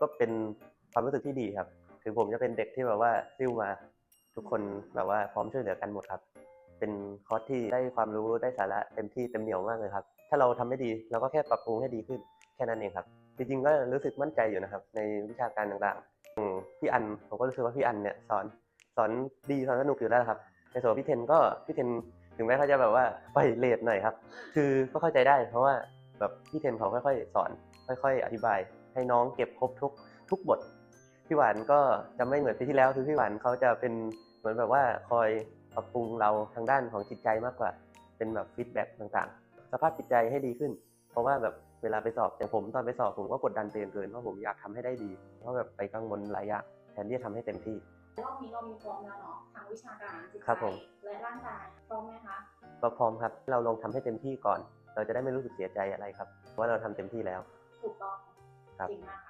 ก็เป็นความรู้สึกที่ดีครับ ถึงผมจะเป็นเด็กที่แบบว่าซิ่วมาทุกคนแบบว่าพร้อมช่วยเหลือกันหมดครับ เป็นคอร์สที่ได้ความรู้ได้สาระเต็มที่เต็มเหนียวมากเลยครับ ถ้าเราทำไม่ดีเราก็แค่ปรับปรุงให้ดีขึ้นแค่นั้นเองครับ จริงๆก็รู้สึกมั่นใจอยู่นะครับ ในวิชาการต่างๆอืมพี่อันผมก็รู้สึกว่าพี่อันเนี่ยสอนสอนดีสอนสนุกอยู่แล้วครับ ในส่วนพี่เทนก็พี่เทนถึงแม้เขาจะแบบว่าปล่อยเลทหน่อยครับ คือก็เข้าใจได้ เพราะว่าแบบพี่เทนเขาค่อยๆ สอน ค่อย ๆ อธิบาย ให้น้องเก็บครบทุกทุกบทพี่หวานก็จะไม่เหมือนปีที่แล้วคือพี่หวานเขาจะเป็นเหมือนแบบว่าคอยปรับปรุงเราทางด้านของจิตใจมากกว่า เป็นแบบฟีดแบ็กต่างๆ สภาพจิตใจให้ดีขึ้น เพราะว่าแบบเวลาไปสอบอย่างผมตอนไปสอบผมก็กดดันตัวเองเกินเพราะผมอยากทำให้ได้ดีเพราะแบบไปกังวลหลายอย่างแทนที่จะทำให้เต็มที่รอบนี้เรามีพร้อมแล้วเนาะทางวิชาการจิตครับใจผมและร่างกายพร้อมไหมคะก็พร้อมครับ เราลองทำให้เต็มที่ก่อน เราจะได้ไม่รู้สึกเสียใจอะไรครับเพราะว่าเราทำเต็มที่แล้วถูกต้อง ครับ จริงมากค่ะ